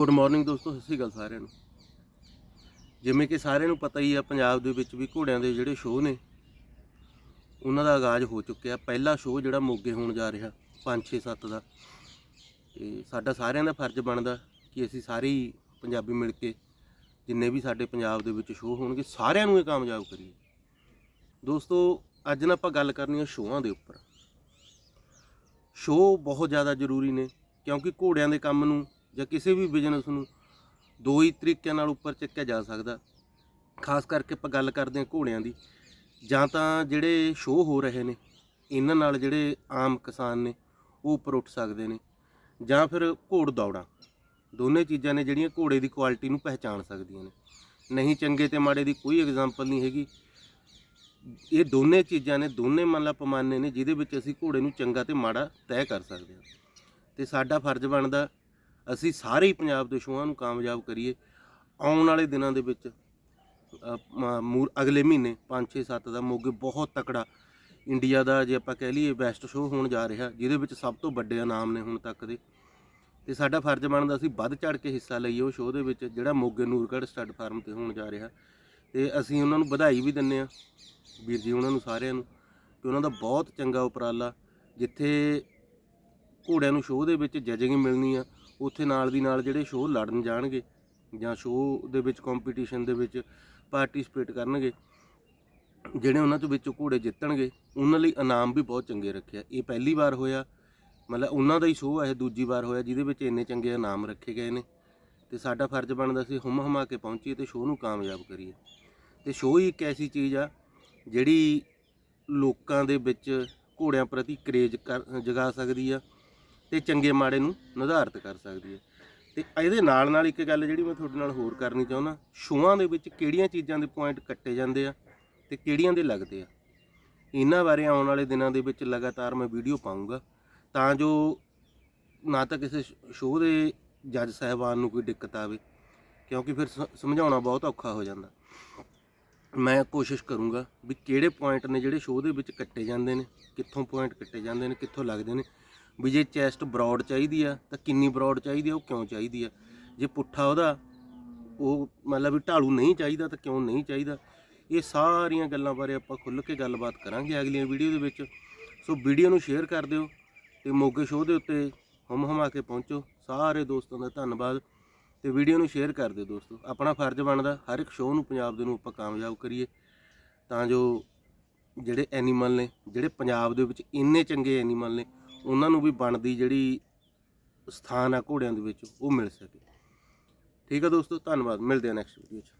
Good morning ਦੋਸਤੋ, ਸਤਿ ਸ਼੍ਰੀ ਅਕਾਲ ਸਾਰਿਆਂ ਨੂੰ। ਜਿਵੇਂ ਕਿ ਸਾਰਿਆਂ ਨੂੰ ਪਤਾ ਹੀ ਆ, ਪੰਜਾਬ ਦੇ ਵਿੱਚ ਵੀ ਘੋੜਿਆਂ ਦੇ ਜਿਹੜੇ ਸ਼ੋਅ ਨੇ, ਉਹਨਾਂ ਦਾ ਆਗਾਜ਼ ਹੋ ਚੁੱਕਿਆ। ਪਹਿਲਾ ਸ਼ੋਅ ਜਿਹੜਾ ਮੋਗੇ ਹੋਣ ਜਾ ਰਿਹਾ 5 6 7 ਦਾ। ਤੇ ਸਾਡਾ ਸਾਰਿਆਂ ਦਾ ਫਰਜ਼ ਬਣਦਾ ਕਿ ਅਸੀਂ ਸਾਰੇ ਹੀ ਪੰਜਾਬੀ ਮਿਲ ਕੇ ਜਿੰਨੇ ਵੀ ਸਾਡੇ ਪੰਜਾਬ ਦੇ ਵਿੱਚ ਸ਼ੋਅ ਹੋਣਗੇ, ਸਾਰਿਆਂ ਨੂੰ ਇਹ ਕਾਮਯਾਬ ਕਰੀਏ। ਦੋਸਤੋ, ਅੱਜ ਨਾ ਆਪਾਂ ਗੱਲ ਕਰਨੀ ਹੈ ਸ਼ੋਆਂ ਦੇ ਉੱਪਰ। ਸ਼ੋਅ ਬਹੁਤ ਜ਼ਿਆਦਾ ਜ਼ਰੂਰੀ ਨੇ, ਕਿਉਂਕਿ ਘੋੜਿਆਂ ਦੇ ਕੰਮ ਨੂੰ ਜਾਂ ਕਿਸੇ ਵੀ ਬਿਜ਼ਨਸ ਨੂੰ ਦੋ ਹੀ ਤਰੀਕਿਆਂ ਨਾਲ ਉੱਪਰ ਚੱਕਿਆ ਜਾ ਸਕਦਾ। ਖਾਸ ਕਰਕੇ ਆਪਾਂ ਗੱਲ ਕਰਦੇ ਹਾਂ ਘੋੜਿਆਂ ਦੀ। ਜਾਂ ਤਾਂ ਜਿਹੜੇ ਸ਼ੋਅ ਹੋ ਰਹੇ ਨੇ, ਇਹਨਾਂ ਨਾਲ ਜਿਹੜੇ ਆਮ ਕਿਸਾਨ ਨੇ, ਉਹ ਉੱਪਰ ਉੱਠ ਸਕਦੇ ਨੇ। ਜਾਂ ਫਿਰ ਘੋੜ ਦੌੜਾਂ, ਦੋਨੇ ਚੀਜ਼ਾਂ ਨੇ ਜਿਹੜੀਆਂ ਘੋੜੇ ਦੀ ਕੁਆਲਿਟੀ ਨੂੰ ਪਹਿਚਾਣ ਸਕਦੀਆਂ ਨੇ। ਨਹੀਂ ਚੰਗੇ ਤੇ ਮਾੜੇ ਦੀ ਕੋਈ ਐਗਜ਼ਾਮਪਲ ਨਹੀਂ ਹੈਗੀ। ਇਹ ਦੋਨੇ ਚੀਜ਼ਾਂ ਨੇ, ਦੋਨੇ ਮੰਨ ਲਾ ਪਮਾਨੇ ਨੇ, ਜਿਹਦੇ ਵਿੱਚ ਅਸੀਂ ਘੋੜੇ ਨੂੰ ਚੰਗਾ ਤੇ ਮਾੜਾ ਤੈਅ ਕਰ ਸਕਦੇ ਹਾਂ। ਤੇ ਸਾਡਾ ਫਰਜ਼ ਬਣਦਾ ਅਸੀਂ ਸਾਰੇ ਹੀ ਪੰਜਾਬ ਦੇ ਸ਼ੋਆਂ ਨੂੰ ਕਾਮਯਾਬ ਕਰੀਏ ਆਉਣ ਵਾਲੇ ਦਿਨਾਂ ਦੇ ਵਿੱਚ ਮੂਰ, ਅਗਲੇ ਮਹੀਨੇ 5 6 7 ਦਾ ਮੋਗੇ ਬਹੁਤ ਤਕੜਾ ਇੰਡੀਆ ਦਾ ਜੇ ਆਪਾਂ ਕਹਿ ਲਈਏ ਬੈਸਟ ਸ਼ੋਅ ਹੋਣ ਜਾ ਰਿਹਾ, ਜਿਹਦੇ ਵਿੱਚ ਸਭ ਤੋਂ ਵੱਡੇ ਇਨਾਮ ਨੇ ਹੁਣ ਤੱਕ ਦੇ। ਤੇ ਸਾਡਾ ਫਰਜ਼ ਬਣਦਾ ਅਸੀਂ ਵੱਧ ਚੜ ਕੇ ਹਿੱਸਾ ਲਈਏ ਉਹ ਸ਼ੋਅ ਦੇ ਵਿੱਚ, ਜਿਹੜਾ ਮੋਗੇ ਨੂਰਗੜ੍ਹ ਸਟੱਡ ਫਾਰਮ ਤੇ ਹੋਣ ਜਾ ਰਿਹਾ। ਤੇ ਅਸੀਂ ਉਹਨਾਂ ਨੂੰ ਵਧਾਈ ਵੀ ਦਿੰਨੇ ਆ ਵੀਰ ਜੀ ਉਹਨਾਂ ਨੂੰ ਸਾਰਿਆਂ ਨੂੰ ਕਿ ਉਹਨਾਂ ਦਾ ਬਹੁਤ ਚੰਗਾ ਉਪਰਾਲਾ, ਜਿੱਥੇ ਘੋੜਿਆਂ ਨੂੰ ਸ਼ੋਅ ਦੇ ਵਿੱਚ ਜਜਿੰਗ ਮਿਲਣੀ ਆ, ਉੱਥੇ ਨਾਲ ਦੀ ਨਾਲ ਜਿਹੜੇ ਸ਼ੋਅ ਲੜਨ ਜਾਣਗੇ ਜਾਂ ਸ਼ੋਅ ਦੇ ਵਿੱਚ ਕੰਪੀਟੀਸ਼ਨ ਦੇ ਵਿੱਚ ਪਾਰਟਿਸਿਪੇਟ ਕਰਨਗੇ, ਜਿਹੜੇ ਉਹਨਾਂ ਤੋਂ ਵਿੱਚੋਂ ਘੋੜੇ ਜਿੱਤਣਗੇ, ਉਹਨਾਂ ਲਈ ਇਨਾਮ ਵੀ ਬਹੁਤ ਚੰਗੇ ਰੱਖਿਆ ਇਹ ਪਹਿਲੀ ਵਾਰ ਹੋਇਆ, ਮਤਲਬ ਉਹਨਾਂ ਦਾ ਹੀ ਸ਼ੋਅ ਹੈ ਦੂਜੀ ਵਾਰ ਹੋਇਆ, ਜਿਹਦੇ ਵਿੱਚ ਇੰਨੇ ਚੰਗੇ ਇਨਾਮ ਰੱਖੇ ਗਏ ਨੇ। ਤੇ ਸਾਡਾ ਫਰਜ਼ ਬਣਦਾ ਸੀ ਹੁਮ ਹਮਾ ਕੇ ਪਹੁੰਚੀਏ ਤੇ ਸ਼ੋਅ ਨੂੰ ਕਾਮਯਾਬ ਕਰੀਏ। ਤੇ ਸ਼ੋਅ ਹੀ ਇੱਕ ਐਸੀ ਚੀਜ਼ ਆ, ਜਿਹੜੀ ਲੋਕਾਂ ਦੇ ਵਿੱਚ ਘੋੜਿਆਂ ਪ੍ਰਤੀ ਕਰੇਜ ਕਰ, ਜਗਾ ਸਕਦੀ ਆ ਤੇ ਚੰਗੇ ਮਾੜੇ ਨੂੰ ਨਿਰਧਾਰਿਤ ਕਰ ਸਕਦੀ ਹੈ। ਤੇ ਇਹਦੇ ਨਾਲ ਨਾਲ ਇੱਕ ਗੱਲ ਜਿਹੜੀ ਮੈਂ ਤੁਹਾਡੇ ਨਾਲ ਹੋਰ ਕਰਨੀ ਚਾਹੁੰਦਾ, ਸ਼ੋਆਂ ਦੇ ਵਿੱਚ ਕਿਹੜੀਆਂ ਚੀਜ਼ਾਂ ਦੇ ਪੁਆਇੰਟ ਕੱਟੇ ਜਾਂਦੇ ਆ ਤੇ ਕਿਹੜੀਆਂ ਦੇ ਲੱਗਦੇ ਆ? ਇਹਨਾਂ ਬਾਰੇ ਆਉਣ ਵਾਲੇ ਦਿਨਾਂ ਦੇ ਵਿੱਚ ਲਗਾਤਾਰ ਮੈਂ ਵੀਡੀਓ ਪਾਉਂਗਾ ਤਾਂ ਜੋ ਨਾ ਤਾਂ ਕਿਸੇ ਸ਼ੋਅ ਦੇ ਜੱਜ ਸਾਹਿਬਾਨ ਨੂੰ ਕੋਈ ਦਿੱਕਤ ਆਵੇ, ਕਿਉਂਕਿ ਫਿਰ ਸ- ਸਮਝਾਉਣਾ ਬਹੁਤ ਔਖਾ ਹੋ ਜਾਂਦਾ। ਮੈਂ ਕੋਸ਼ਿਸ਼ ਕਰੂੰਗਾ ਵੀ ਕਿਹੜੇ ਪੁਆਇੰਟ ਨੇ ਜਿਹੜੇ ਸ਼ੋਅ ਦੇ ਵਿੱਚ ਕੱਟੇ ਜਾਂਦੇ ਨੇ, ਕਿੱਥੋਂ ਪੁਆਇੰਟ ਕੱਟੇ ਜਾਂਦੇ ਨੇ, ਕਿੱਥੋਂ ਲੱਗਦੇ ਨੇ ਵੀ ਜੇ ਚੈਸਟ ਬਰੋਡ ਚਾਹੀਦੀ ਆ, ਤਾਂ ਕਿੰਨੀ ਬਰੋਡ ਚਾਹੀਦੀ ਆ, ਉਹ ਕਿਉਂ ਚਾਹੀਦੀ ਆ? ਜੇ ਪੁੱਠਾ ਉਹਦਾ, ਉਹ ਮਤਲਬ ਵੀ ਢਾਲੂ ਨਹੀਂ ਚਾਹੀਦਾ, ਤਾਂ ਕਿਉਂ ਨਹੀਂ ਚਾਹੀਦਾ? ਇਹ ਸਾਰੀਆਂ ਗੱਲਾਂ ਬਾਰੇ ਆਪਾਂ ਖੁੱਲ੍ਹ ਕੇ ਗੱਲਬਾਤ ਕਰਾਂਗੇ ਅਗਲੀਆਂ ਵੀਡੀਓ ਦੇ ਵਿੱਚ। ਸੋ ਵੀਡੀਓ ਨੂੰ ਸ਼ੇਅਰ ਕਰ ਦਿਓ ਤੇ ਮੋਗੇ ਸ਼ੋਅ ਦੇ ਉੱਤੇ ਹਮ ਹਮਾ ਕੇ ਪਹੁੰਚੋ। ਸਾਰੇ ਦੋਸਤਾਂ ਦਾ ਧੰਨਵਾਦ। ਤੇ ਵੀਡੀਓ ਨੂੰ ਸ਼ੇਅਰ ਕਰ ਦਿਓ ਦੋਸਤੋ। ਆਪਣਾ ਫਰਜ਼ ਬਣਦਾ, ਹਰ ਇੱਕ ਸ਼ੋਅ ਨੂੰ ਪੰਜਾਬ ਦੇ ਨੂੰ ਆਪਾਂ ਕਾਮਯਾਬ ਕਰੀਏ। ਤਾਂ ਜੋ ਜਿਹੜੇ ਐਨੀਮਲ ਨੇ, ਜਿਹੜੇ ਪੰਜਾਬ ਦੇ ਵਿੱਚ ਇੰਨੇ ਚੰਗੇ ਐਨੀਮਲ ਨੇ ਉਹਨਾਂ ਨੂੰ ਵੀ ਬਣਦੀ ਜਿਹੜੀ ਸਥਾਨ ਆ ਘੋੜਿਆਂ ਦੇ ਵਿੱਚ, ਉਹ ਮਿਲ ਸਕੇ। ਠੀਕ ਆ ਦੋਸਤੋ, ਧੰਨਵਾਦ। ਮਿਲਦੇ ਆ ਨੈਕਸਟ ਵੀਡੀਓ 'ਚ।